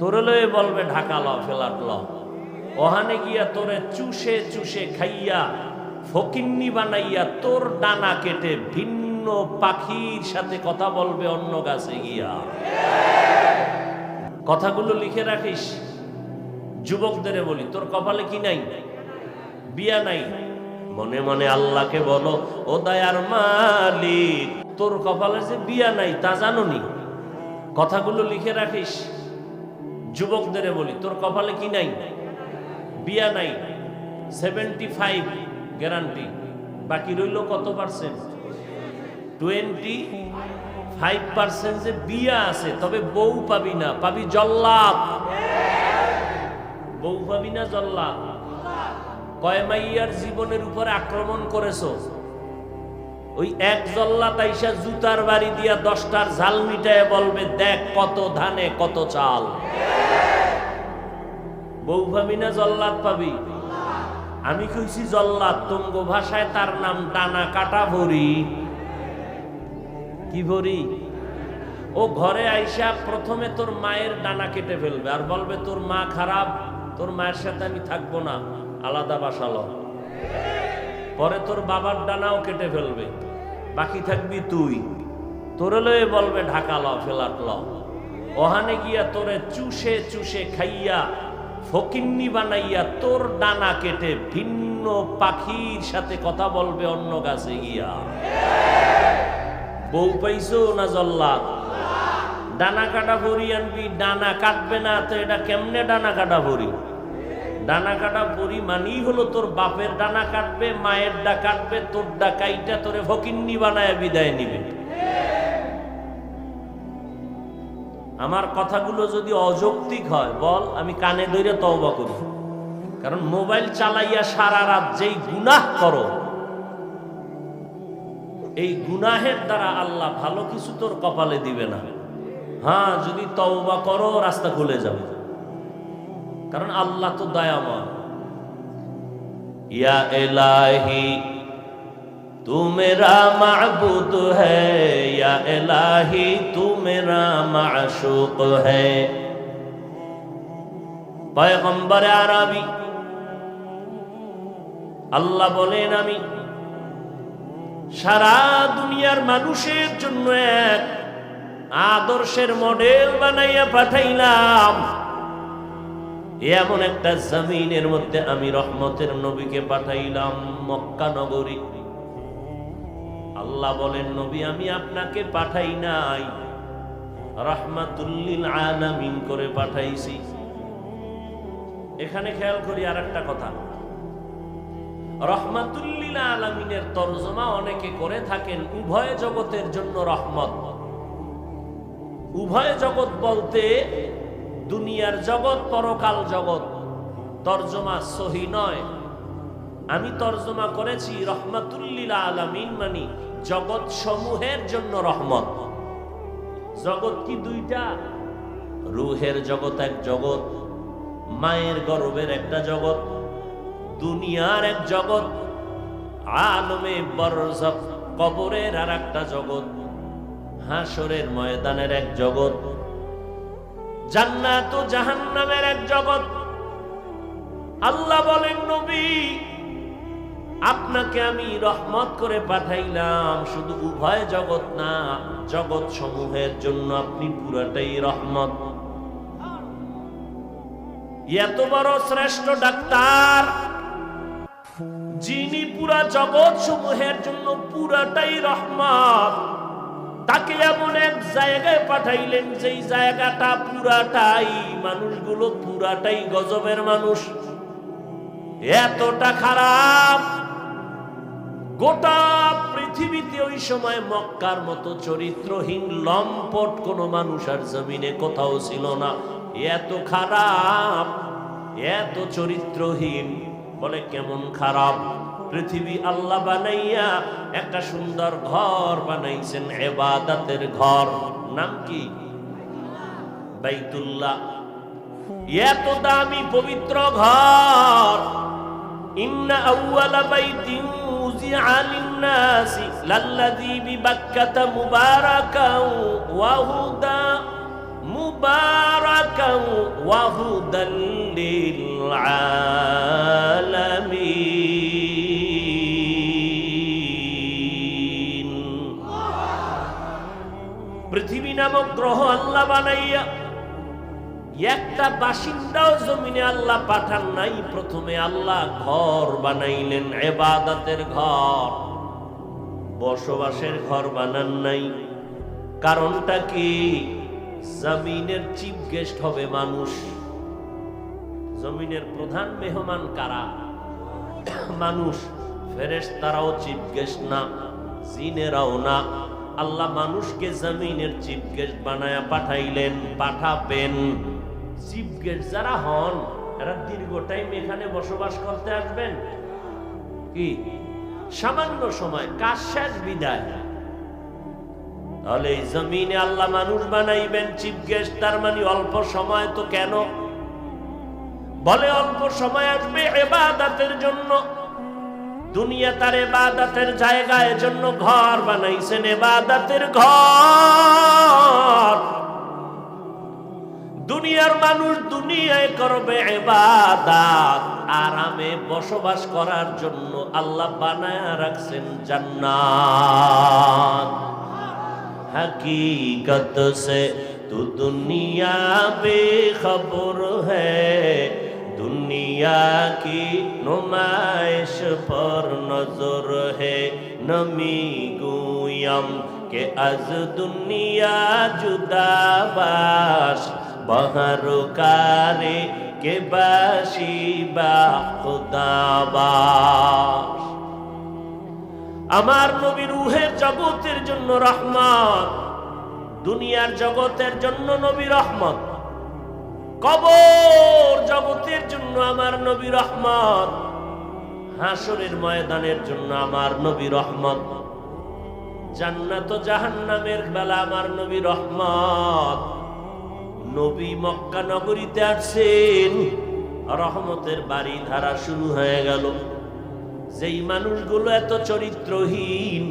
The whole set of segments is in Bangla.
তোরে লয়ে বলবে ঢাকা ল ফেলাট ল। ওহানে গিয়া তোরে চুষে চুষে খাইয়া, ফকিন্নি বানাইয়া তোর ডানা কেটে ভিন্ন পাখির সাথে কথা বলবে অন্য গাছে গিয়া। কথাগুলো লিখে রাখিস। যুবকদের বলি, তোর কপালে কি নাই? বিয়া নাই? মনে মনে আল্লাহকে বলো, ও দয়ার মালিক, তোর কপালে যে বিয়া নাই তা জানো কথাগুলো লিখে রাখিস। যুবকদের বলি, তোর কপালে কি নাই? বিয়া নাই। সেভেন্টি ফাইভ গ্যারান্টি বাকি রইল কত পার্সেন্ট টোয়েন্টি ফাইভ পার্সেন্ট যে বিয়া আছে, তবে বউ পাবি না, পাবি জল্লাদ। বউ পাবি না জল্লাদ? কয় মাইয়ার জীবনের উপরে আক্রমণ করেছ? ওই এক জল্লা তাইসা জুতার বাড়ি দিয়া দশটার ঝাল মিটায় বলবে, দেখ কত ধানে, কত চাল। বউ পাবি না জল্লাদ পাবি? আমি কইছি, জল্লাদ, তুঙ্গ ভাষায় তার নাম ডানা কাটা ভরি। কি ভরি? ও ঘরে আইসা প্রথমে তোর মায়ের ডানা কেটে ফেলবে, আর বলবে, তোর মা খারাপ, তোর মায়ের সাথে আমি থাকব না, আলাদা বাসালো পরে তোর বাবার ডানাও কেটে ফেলবে। বাকি থাকবি তুই। তোরে লয়ে বলবে, ঢাকা ল ফেলাট ল ওহানে গিয়া তোরে চুষে চুষে খাইয়া, ফকিন্নি বানাইয়া তোর ডানা কেটে ভিন্ন পাখির সাথে কথা বলবে অন্য গাছে গিয়া। বউ পাইছো না জল্লাদ? ডানা কাটা ভরি আনবি, ডানা কাটবে না, তো এটা কেমনে ডানা কাটা ভরি? ডানা কাটা ভরি মানেই হলো তোর বাপের ডানা কাটবে, মায়ের ডা কাটবে, তোর ডা কাইটা তোরে ফকিন্নি বানায় বিদায় নিবে। আমার কথাগুলো যদি অযৌক্তিক হয়, বল, আমি কানে ধরে তওবা করি। কারণ মোবাইল চালাইয়া সারা রাত যেই গুনাহ করো, এই গুনাহের দ্বারা আল্লাহ ভালো কিছু তোর কপালে দিবে না। হ্যাঁ যদি তওবা করো, রাস্তা খুলে যাবে। কারণ আল্লাহ তো দয়াময় ইয়া এলাহি तू मेरा माबूद है या इलाही तू मेरा माशूक है পয়গম্বর আরবি আল্লাহ বলেন আমি সারা দুনিয়ার মানুষের জন্য এক আদর্শের মডেল বানাইয়া পাঠাইলাম এমন একটা জমিনের মধ্যে আমি রহমতের নবীকে পাঠাইলাম, মক্কা নগরী। আল্লাহ বলেন, নবী, আমি আপনাকে পাঠাই নাই। রহমাতুল্লিল আলামিন করে পাঠাইছি। এখানে খেয়াল করি আর একটা কথা। রহমাতুল্লিল আলামিনের তর্জমা অনেকে করে থাকেন উভয় জগতের জন্য রহমত। উভয় জগৎ বলতে দুনিয়ার জগৎ, পরকাল জগৎ। তর্জমা সহি নয়। আমি তর্জমা করেছি রহমাতুল্লিল আলামিন মানি জগৎ সমূহের জন্য রহমত। জগৎ কি দুইটা? রুহের জগৎ এক জগৎ, মায়ের গর্বের একটা জগৎ, দুনিয়ার এক জগৎ, আলমে বরজক কবরের আর একটা জগৎ হাসরের ময়দানের এক জগৎ জান্নাত ও জাহান্নামের এক জগৎ। আল্লাহ বলেন, নবী, আপনাকে আমি রহমত করে পাঠাইলাম। শুধু উভয় জগৎ না জগৎ সমূহের জন্য আপনি পুরাটাই রহমত। এত বড় শ্রেষ্ঠ ডাক্তার, যিনি পুরা জগৎ সমূহের জন্য পুরাটাই রহমত। তাকে এমন এক জায়গায় পাঠাইলেন, যেই জায়গাটা পুরাটাই মানুষগুলো পুরাটাই গজবের মানুষ। এতটা খারাপ। গোটা পৃথিবীতে ওই সময় মক্কার মতো চরিত্রহীন, লম্পট কোনো মানুষ আর জমিনে কোথাও ছিল না। এত খারাপ, এত চরিত্রহীন, বলে কেমন খারাপ? পৃথিবী আল্লাহ বানাইয়া একটা সুন্দর ঘর বানাইছেন, এবাদাতের ঘর। নাম কি? বাইতুল্লাহ। এত দামি পবিত্র ঘর। ইন্না আউয়ালা গ্রহ আল্লাহ বানাইয়া, একটা বাসিন্দাও জমিনে আল্লাহ পাঠান নাই, প্রথমে আল্লাহ ঘর বানাইলেন, এবাদাতের ঘর। বসবাসের ঘর বানান নাই। কারণটা কি? জমিনের চিফ গেস্ট হবে মানুষ। জমিনের প্রধান মেহমান কারা? মানুষ। ফেরেশ তারাও চিফ গেস্ট না, জিনেরাও না। আল্লাহ মানুষকে জমিনের চিফ গেস্ট বানায়া পাঠাইলেন, পাঠাবেন। চিফ গেস্ট যারা হন, এরা দীর্ঘ টাইম এখানে বসবাস করতে আসবেন। কি? সামান্য সময়, কাজ শেষ, বিদায়। তাহলে এই জমিনে আল্লাহ মানুষ বানাইবেন চিফ গেস্ট তার মানে অল্প সময় তো কেন? বলে অল্প সময় আসবে এবাদাতের জন্য। দুনিয়া তার এবাদাতের জায়গায় জন্য ঘর বানাইছেন এবাদাতের ঘর। দুনিয়ার মানুষ দুনিয়ায় করবে এবাদাত আরামে বসবাস করার জন্য আল্লাহ বানায় রাখছেন জান্নাত। হকীকত সে তো দুনিয়া বেখবর হ্যায় दुनिया की नुमाइश पर नजर है नमी गुयम के अज दुनिया जुदाबाश बहर कारे के बाशी बा खुदाबाश আমার নবী রুহের জগতের জন্য রহমত দুনিয়ার জগতের জন্য নবী রহমত কবর জগতের জন্য আমার নবী রহমত হাসরের ময়দানের জন্য আমার নবী রহমত জান্নাত জাহান্নামের বেলা আমার নবী রহমত নবী মক্কা নগরীতে আসছেন রহমতের বাড়ি ধারা শুরু হয়ে গেল। যেই মানুষগুলো এত চরিত্রহীন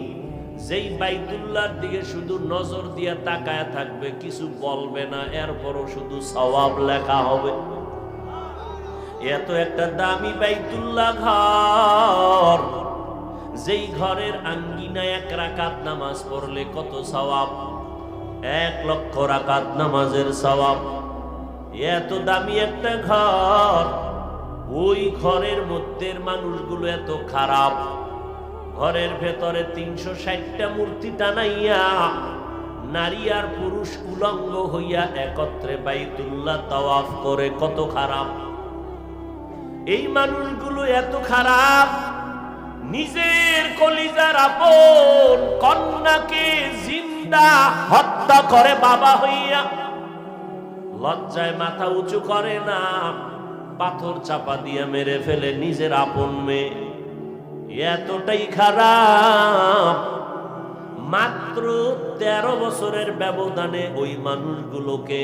যেই বাইতুল্লাহর দিকে শুধু নজর দিয়ে তাকায় থাকবে, কিছু বলবে না, এরপরও শুধু সওয়াব লেখা হবে। এত একটা দামি বাইতুল্লাহ ঘর, যেই ঘরের আঙ্গিনায় এক রাকাত নামাজ পড়লে কত সওয়াব? এক লক্ষ রাকাত নামাজের সওয়াব। এত দামি একটা ঘর, ওই ঘরের মধ্যে মানুষগুলো এত খারাপ। ঘরের ভেতরে তিনশো ষাটটা মূর্তি টানাইয়া নারী আর পুরুষ উলঙ্গ হইয়া একত্রে বাইতুল্লাহ তাওয়াফ করে, কত খারাপ। এই মানুষগুলো এত খারাপ, নিজের কলিজার আপন, কন্যাকে জিন্দা হত্যা করে বাবা হইয়া লজ্জায় মাথা উঁচু করে না, পাথর চাপা দিয়ে মেরে ফেলে নিজের আপন মেয়ে। এতটাই খারাপ। মাত্র তেরো বছরের ব্যবধানে ওই মানুষগুলোকে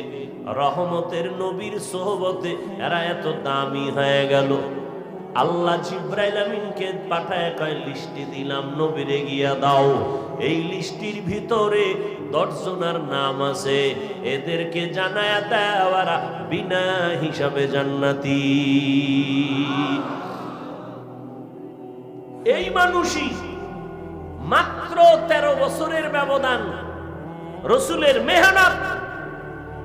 রহমতের নবীর সোহবতে এরা এত দামি হয়ে গেল। আল্লাহ জিব্রাইল আমিনকে পাঠায় কয় লিস্টি দিলাম, নবীরে গিয়া দাও। এই লিস্টির ভিতরে দশজনার নাম আছে। এদেরকে জানায় দেওয়ারা বিনা হিসাবে জান্নাতি। এই মানুষই মাত্র তেরো বছরের ব্যবধান। রসুলের মেহনত।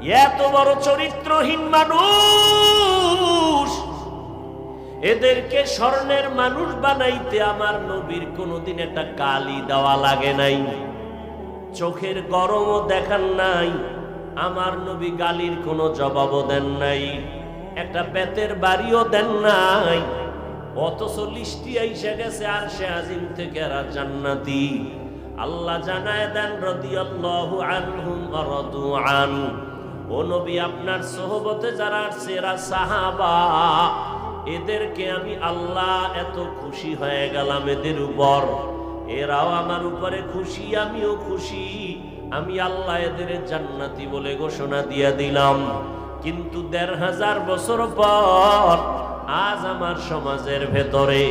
এত বড় চরিত্রহীন মানুষ। এদেরকে স্বর্ণের মানুষ বানাইতে আমার নবীর কোনোদিন একটা কালি দেওয়া লাগে নাই। চোখের গরমও দেখান নাই। আমার নবী গালির কোনো জবাবও দেন নাই। একটা বেতের বাড়িও দেন নাই। অথচ লিস্টি আইসা গেছে আর সে আজিম থেকে এরা জান্নাতি। আল্লাহ জানায় দেন, রদিয়াল্লাহু আনহুম রদু আন। ও নবী, আপনার সোহবতে যারা আসছে, এরা সাহাবা। এদেরকে আমি আল্লাহ এত খুশি হয়ে গেলাম এদের উপর। এরাও আমার উপরে খুশি, আমিও খুশি। আমি আল্লাহ এদের জান্নাতি বলে ঘোষণা দিয়ে দিলাম। কিন্তু দেড় হাজার বছর পর আজ আমার সমাজের ভেতরে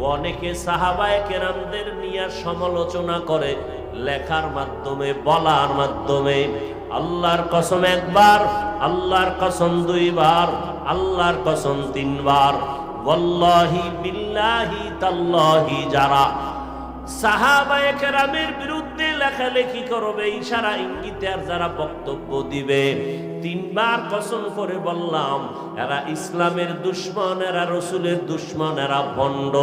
অনেকে সাহাবায় কেরামদের নিয়ে সমালোচনা করে, লেখার মাধ্যমে, বলার মাধ্যমে, আল্লাহর কসম একবার, আল্লাহর কসম দুইবার, আল্লাহর কসম তিনবার, ওয়াল্লাহি বিল্লাহি তাল্লাহি যারা সাহাবায়ে কেরামের বিরুদ্ধে লেখালেখি করবে, ইশারা, ইঙ্গিতে আর যারা বক্তব্য দিবে তিনবার কসম করে বললাম, এরা ইসলামের দুশ্মন, এরা রসুলের দুশ্মন, এরা ভণ্ড।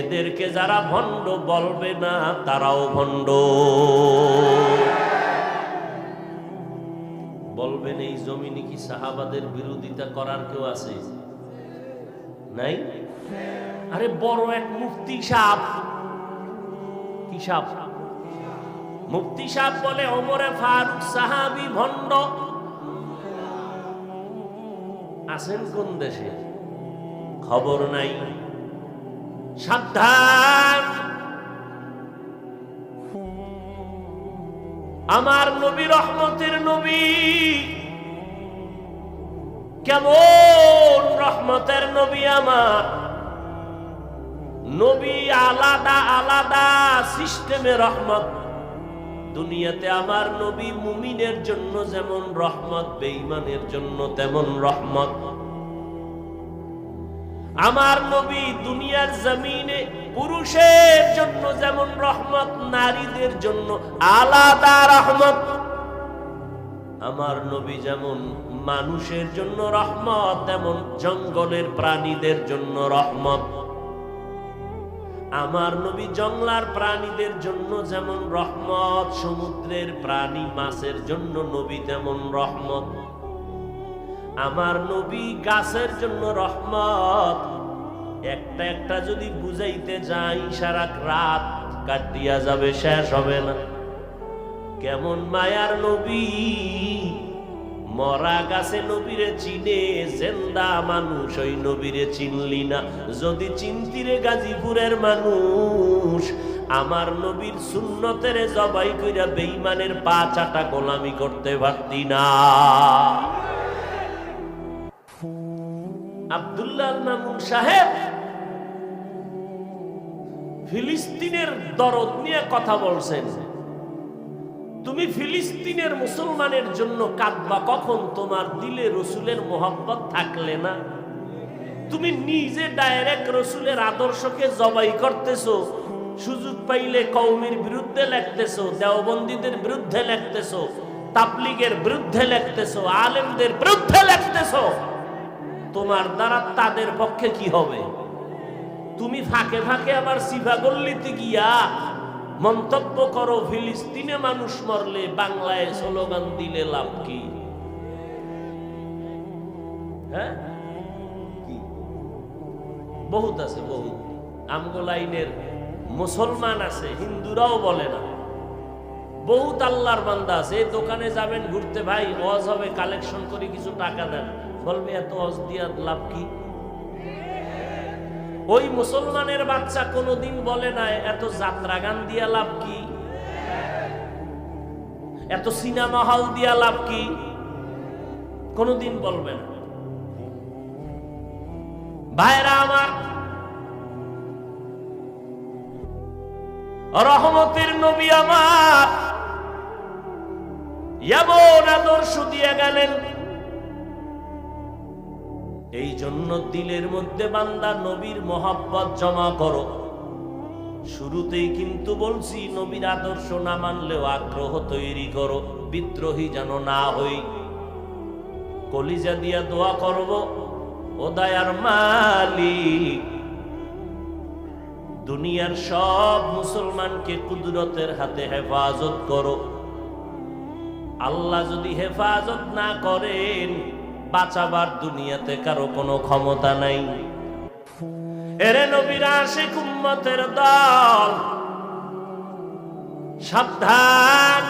এদেরকে যারা ভণ্ড বলবে না, তারাও ভণ্ড। বলবেন, এই জমিনে কি সাহাবাদের বিরোধিতা করার কেউ আছে? নাই? আরে বড় এক মুফতি সাপ কি সাপ মুফতি সাপ বলে, ওমরে ফারুক সাহাবি ভণ্ড। আছেন কোন দেশে? খবর নাই। সাবধান। আমার নবী রহমতের নবী। কেমন রহমতের নবী আমার। নবী আলাদা আলাদা সিস্টেমে রহমত। দুনিয়াতে আমার নবী মুমিনের জন্য যেমন রহমত, বেঈমানের জন্য তেমন রহমত। আমার নবী দুনিয়ার জমিনে পুরুষের জন্য যেমন রহমত, নারীদের জন্য আলাদা রহমত। আমার নবী যেমন মানুষের জন্য রহমত, তেমন জঙ্গলের প্রাণীদের জন্য রহমত। আমার নবী জংলার প্রাণীদের জন্য যেমন রহমত, সমুদ্রের প্রাণী মাছের জন্য নবী তেমন রহমত। আমার নবী গাছের জন্য রহমত। একটা একটা যদি বুঝাইতে যাই সারা রাত কাটিয়া যাবে, শেষ হবে না। কেমন মায়ার নবী? মরা গাছে নবীরে চিনে, জেন্দা মানুষ, ওই নবীরে চিনলি না। যদি চিন্তিরে গাজীপুরের মানুষ, আমার নবীর সুন্নতের জবাই কইরা বেইমানের পা চাটা গোলামি করতে পারতি না। আব্দুল্লাহ মামুন সাহেব, ফিলিস্তিনের দরদ নিয়ে কথা বলছেন। তুমি ফিলিস্তিনের মুসলমানের জন্য কাঁদবা কখন? তোমার দিলে রসুলের মোহাম্মত থাকলে না। তুমি নিজে ডাইরেক্ট রসুলের আদর্শকে জবাই করতেছো। সুযোগ পাইলে কৌমির বিরুদ্ধে লেখতেছো, দেওবন্দীদের বিরুদ্ধে লেখতেছো, তাবলিগের বিরুদ্ধে লেখতেছো, আলেমদের বিরুদ্ধে লেখতেছো। তোমার দ্বারা তাদের পক্ষে কি হবে? তুমি ফাঁকে ফাঁকে আবার সিফা গল্লিতে গিয়া মন্তব্য করো, ফিলিস্তিনে মানুষ মরলে বাংলায় স্লোগান দিলে লাভ কি? হ্যাঁ? বহুত আছে, বহুত। আমগো লাইনের মুসলমান আছে, হিন্দুরাও বলে না। বহুত আল্লাহর বান্দা আছে, এই দোকানে যাবেন, ঘুরতে, ভাই অজ হবে, কালেকশন করে কিছু টাকা দেন। বলবে, এত অজ দিয়া লাভ কি? ওই মুসলমানের বাচ্চা কোনোদিন বলে না, এত যাত্রা গান দিয়া লাভ কি? এত সিনেমা হল দিয়া লাভ কি? কোনোদিন বলবে না। ভাইরা আমার, রহমতের নবী আমার, এমন আদর্শ দিয়ে গেলেন এই জন্য দিলের মধ্যে বান্দা নবীর মহাব্বত জমা করো। শুরুতেই কিন্তু বলছি, নবীর আদর্শ না মানলেও আগ্রহ তৈরি করো, বিদ্রোহী যেন না হই। কলিজা দিয়া দোয়া করব, ও দায়ার মালিক। দুনিয়ার সব মুসলমানকে কুদরতের হাতে হেফাজত করো। আল্লাহ যদি হেফাজত না করেন বাঁচাবার দুনিয়াতে কারও কোনো ক্ষমতা নাই। এরে নবীরা আশিক উম্মতের দল, সাবধান।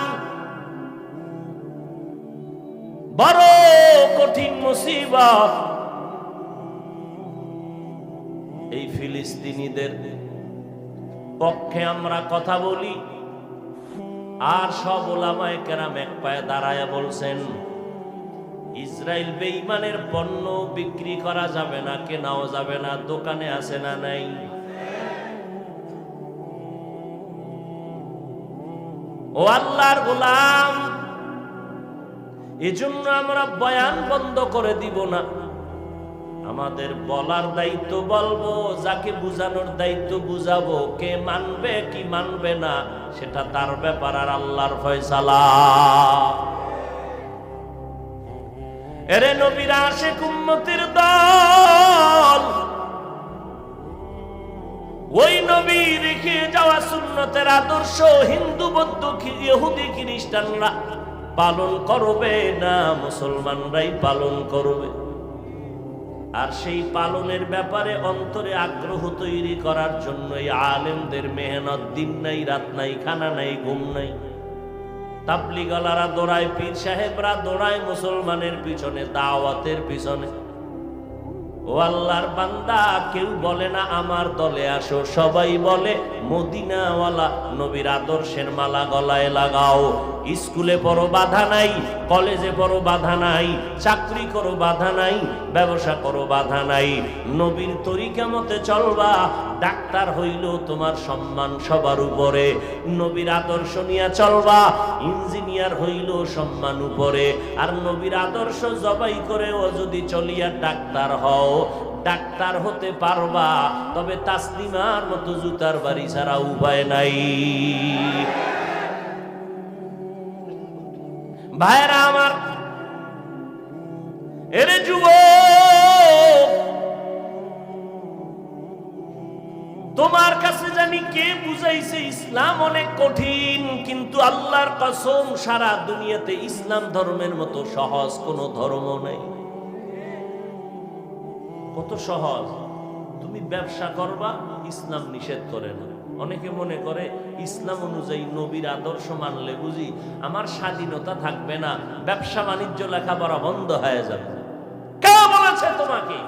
বড় কঠিন মুসিবত। এই ফিলিস্তিনিদের পক্ষে আমরা কথা বলি। আর সব ওলামায় কেরাম এক পায়ে দাঁড়ায় বলছেন ইসরায়েল বেঈমানের পণ্য বিক্রি করা যাবে না, কেনাও যাবে না, দোকানে আছে না নাই। ও আল্লাহর গোলাম, এজন্য আমরা বয়ান বন্ধ করে দিব না। আমাদের বলার দায়িত্ব বলব, যাকে বুঝানোর দায়িত্ব বুঝাবো, কে মানবে কি মানবে না, সেটা তার ব্যাপার আর আল্লাহর ফয়সালা। এরে নবীরা আসে কুম্মতির দল। ওই নবী রেখে যাওয়া সুন্নতের আদর্শ হিন্দু, বৌদ্ধ ইহুদি, খ্রিস্টানরা পালন করবে না, মুসলমানরাই পালন করবে। আর সেই পালনের ব্যাপারে অন্তরে আগ্রহ তৈরি করার জন্য এই আলেমদের মেহনত, দিন নাই, রাত নাই, খানা নাই, ঘুম নাই। তাবলিগালারা দৌড়ায়, পীর সাহেবরা দৌড়ায় মুসলমানের পিছনে, দাওয়াতের পিছনে। ও আল্লাহর বান্দা, কেউ বলে না আমার দলে আসো, সবাই বলে, মদিনাওয়ালা নবীর আদর্শের মালা গলায় লাগাও। স্কুলে পড়ো বাধা নাই, কলেজে পড়ো বাধা নাই, চাকরি করো বাধা নাই, ব্যবসা করো বাধা নাই। নবীর তরিকা মতে চলবা, ডাক্তার হইল তোমার সম্মান সবার উপরে। নবীর আদর্শ নিয়ে চলবা, ইঞ্জিনিয়ার হইল সম্মান উপরে। আর নবীর আদর্শ জবাই করেও যদি চলিয়া ডাক্তার হও, ডাক্তার হতে পারবা, তবে তাসলিমার মতো জুতার বাড়ি ছাড়া উপায় নাই। ভাইরা আমার, এরে যুব, তোমার কাছে জানি কে বুঝাইছে ইসলাম অনেক কঠিন, কিন্তু আল্লাহর কসম সারা দুনিয়াতে ইসলাম ধর্মের মতো সহজ কোনো ধর্ম নেই। কত সহজ। তুমি ব্যবসা করবা, ইসলাম নিষেধ করে না। অনেকে মনে করে, ইসলাম অনুযায়ী নবীর আদর্শ মানলে বুঝি আমার স্বাধীনতা থাকবে না, ব্যবসা বাণিজ্য লেখাপড়া বন্ধ হয়ে যাবে। কে বলেছে তোমাকে?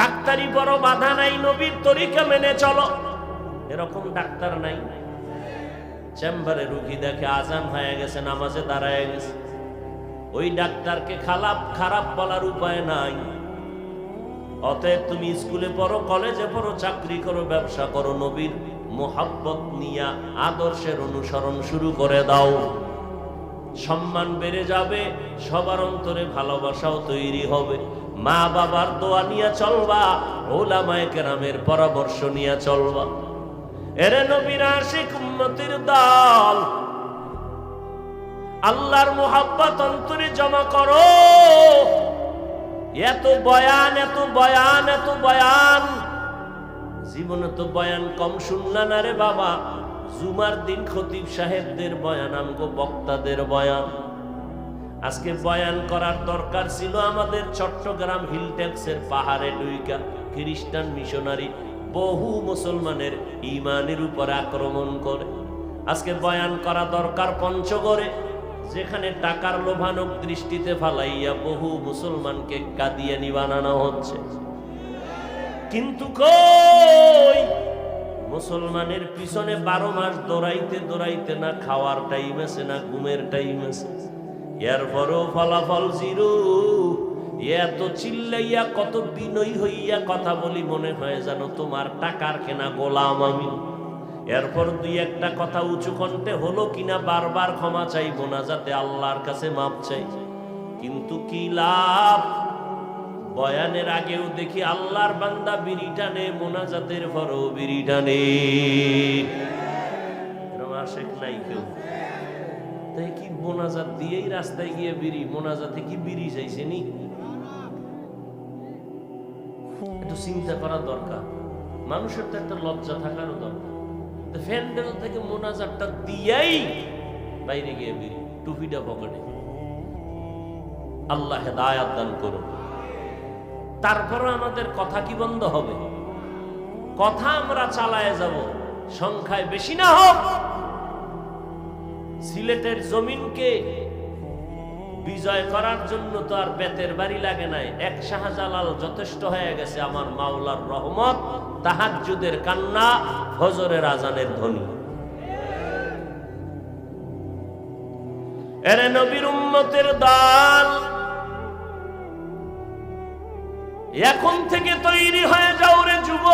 ডাক্তারি বড় বাধা নাই, নবীর তরিকা মেনে চলো। এরকম ডাক্তার নাই। চেম্বারে রুগী দেখে আজান হয়ে গেছে, নামাজে দাঁড়ায় গেছে। ওই ডাক্তারকে খারাপ খারাপ বলার উপায় নাই। অতএব তুমি স্কুলে পড়ো, কলেজে পড়ো, চাকরি করো, ব্যবসা করো, নবীর মোহাব্বত নিয়া আদর্শের অনুসরণ শুরু করে দাও। সম্মান বেড়ে যাবে, সবার অন্তরে ভালোবাসাও তৈরি হবে। মা বাবার দোয়া নিয়ে চলবা, ওলামায় কেরামের পরামর্শ নিয়ে চলবা। এরে নবীরা শেখ উম্মতির দল, আল্লাহর মোহাব্বত অন্তরে জমা করো। এত বয়ান এত বয়ান এত বয়ান। জীবনে তো বয়ান কম শুনলা না রে বাবা। জুমার দিন খতিব সাহেবদের বয়ান, আমগো বক্তাদের বয়ান। আজকে বয়ান করার দরকার ছিল আমাদের চট্টগ্রাম হিলটেক্সের পাহাড়ে ডুইকা। খ্রিস্টান মিশনারি বহু মুসলমানের ইমানের উপর আক্রমণ করে। আজকে বয়ান করা দরকার পঞ্চগড়ে। যেখানে টাকার লোভানক দৃষ্টিতে ফালাইয়া বহু মুসলমানকে কাদিয়ানি বানানো হচ্ছে। কিন্তু কই? মুসলমানের পিছনে বারো মাস দৌড়াইতে দৌড়াইতে না খাওয়ার টাইম আছে, না ঘুমের টাইম আছে। এরপরও ফলাফল জিরো। এত চিল্লাইয়া কত বিনয়ী হইয়া কথা বলি মনে হয় জানো তোমার টাকার কেনা গোলাম আমি। এরপর দুই একটা কথা উঁচু কণ্ঠে হলো কিনা বারবার ক্ষমা চাইব না, যাতে আল্লাহর কাছে মাপ চাই। কিন্তু কি লাভ? বয়ানের আগেও দেখি আল্লাহর বান্দা বিড়ি টানে, মোনাজাতের পরও বিড়ি টানে। আশেক নাই কেউ। তাই কি মোনাজাত দিয়েই রাস্তায় গিয়ে বিড়ি, মোনাজাতে কি বিড়ি চাইছে নি? একটু চিন্তা করা দরকার। মানুষের তো একটা লজ্জা থাকারও দরকার। তো ফ্যান্ডেল থেকে মোনাজারটা দিয়াই বাইরে গিয়ে বেরি টুপিটা পকেটে। আল্লাহ হেদায়াত দান করুন। তারপরে আমাদের কথা কি বন্ধ হবে? কথা আমরা চালায় যাব, সংখ্যায় বেশি না হোক, সিলেটের জমিনকে বিজয় করার জন্য তো আর বেতের বাড়ি লাগে নাই। এক শাহজালাল যথেষ্ট হয়ে গেছে আমার মাওলার রহমত, তাহাজ্জুদের কান্না হজরের আজানের ধ্বনি। এরে নবীর উম্মতের দল, এখন থেকে তৈরি হয়ে যাও রে যুব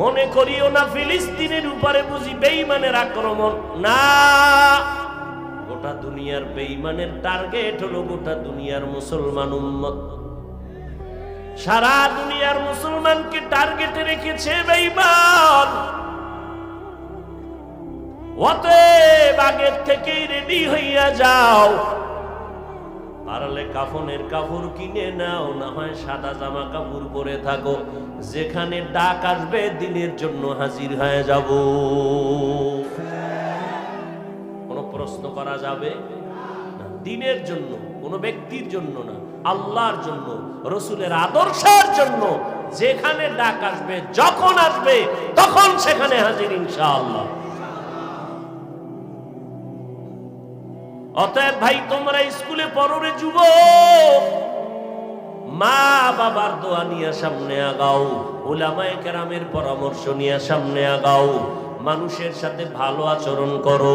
মনে করিও না, ফিলিস্তিনের উপরে বুঝি বেইমানের আক্রমণ। না গোটা দুনিয়ার বেঈমানের টার্গেট হলো গোটা দুনিয়ার মুসলমান উম্মত। সারা দুনিয়ার মুসলমানকে টার্গেটে রেখেছে বেঈমান। অতএব আগের থেকেই রেডি হইয়া যাও। পারলে কাফনের কাপড় কিনে নাও, না হয় সাদা জামা কাপড় পরে থাকো। যেখানে ডাক আসবে, দিনের জন্য হাজির হয়ে যাব। প্রশ্ন করা যাবে দিনের জন্য, কোনো ব্যক্তির জন্য না, আল্লাহর জন্য, রসুলের আদর্শের জন্য। যেখানে ডাক আসবে, যখন আসবে, তখন সেখানে হাজির ইনশাআল্লাহ। অতএব ভাই, তোমরা স্কুলে পড়ো যুব মা বাবার দোয়া নিয়ে সামনে আগাও। ওলামায়ে কেরামের পরামর্শ নিয়ে সামনে আগাও। মানুষের সাথে ভালো আচরণ করো,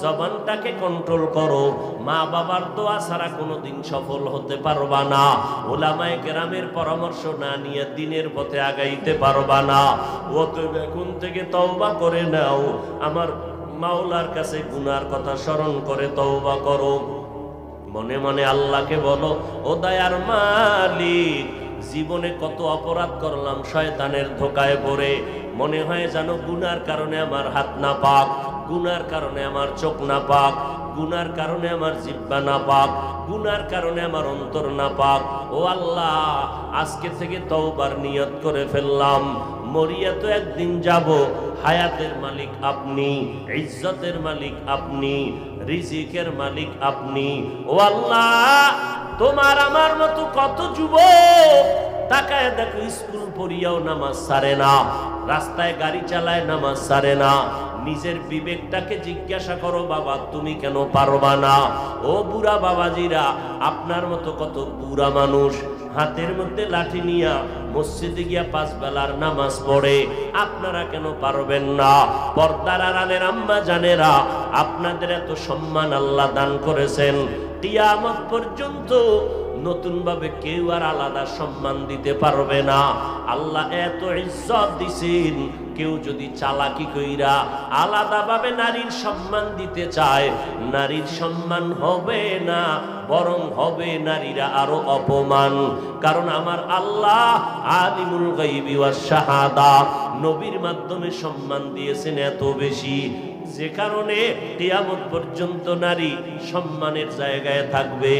জবানটাকে কন্ট্রোল করো। মা বাবার দোয়া ছাড়া কোনো দিন সফল হতে পারবা না। ওলামায় গ্রামের পরামর্শ না নিয়ে দিনের পথে আগাইতে পারবা না। অতএব এখন থেকে তওবা করে নাও। আমার মাওলার কাছে গুনার কথা স্মরণ করে তওবা করো। মনে মনে আল্লাহকে বলো, ও দয়ার মালিক জীবনে কত অপরাধ করলাম শয়তানের ধোকায় পড়ে মনে হয় যেন গুনার কারণে আমার হাত না পাক, গুনার কারণে আমার চোখ না পাক, গুনার কারণে আমার জিব্বা না পাক, গুনার কারণে আমার অন্তর না পাক। ও আল্লাহ, আজকে থেকে তওবার নিয়ত করে ফেললাম। মরিয়া তো একদিন যাব, হায়াতের মালিক আপনি, ইজ্জতের মালিক আপনি রিজিকের মালিক আপনি। ও আল্লাহ, তোমার আমার মতো কত যুবক? তাকায় দেখো, স্কুল পড়িয়াও নামাজ সারে না, রাস্তায় গাড়ি চালায় নামাজ সারে না। নিজের বিবেকটাকে জিজ্ঞাসা করো, বাবা, তুমি কেন পারবা না? ও বুড়া বাবাজিরা, আপনার মতো কত বুড়া মানুষ। হাতের মধ্যে লাঠি নিয়া মসজিদে গিয়া পাঁচ বেলার নামাজ পড়ে। আপনারা কেন পারবেন না? পর্দার আড়ালের আম্মা জানেরা, আপনাদের এত সম্মান আল্লাহ দান করেছেন। টিয়ামত পর্যন্ত নতুন ভাবে কেউ আর আলাদা সম্মান দিতে পারবে না। আল্লাহ এত ইজ্জত দিছেন কেউ যদি চালাকি কইরা আলাদাভাবে নারীর সম্মান দিতে চায়, নারীর সম্মান হবে না, বরং হবে নারীরা আরও অপমান। কারণ আমার আল্লাহ আলিমুল গাইবি ওয়াস শাহাদা নবীর মাধ্যমে সম্মান দিয়েছেন এত বেশি। যে কারণে টিয়ামত পর্যন্ত নারী সম্মানের জায়গায় থাকবে।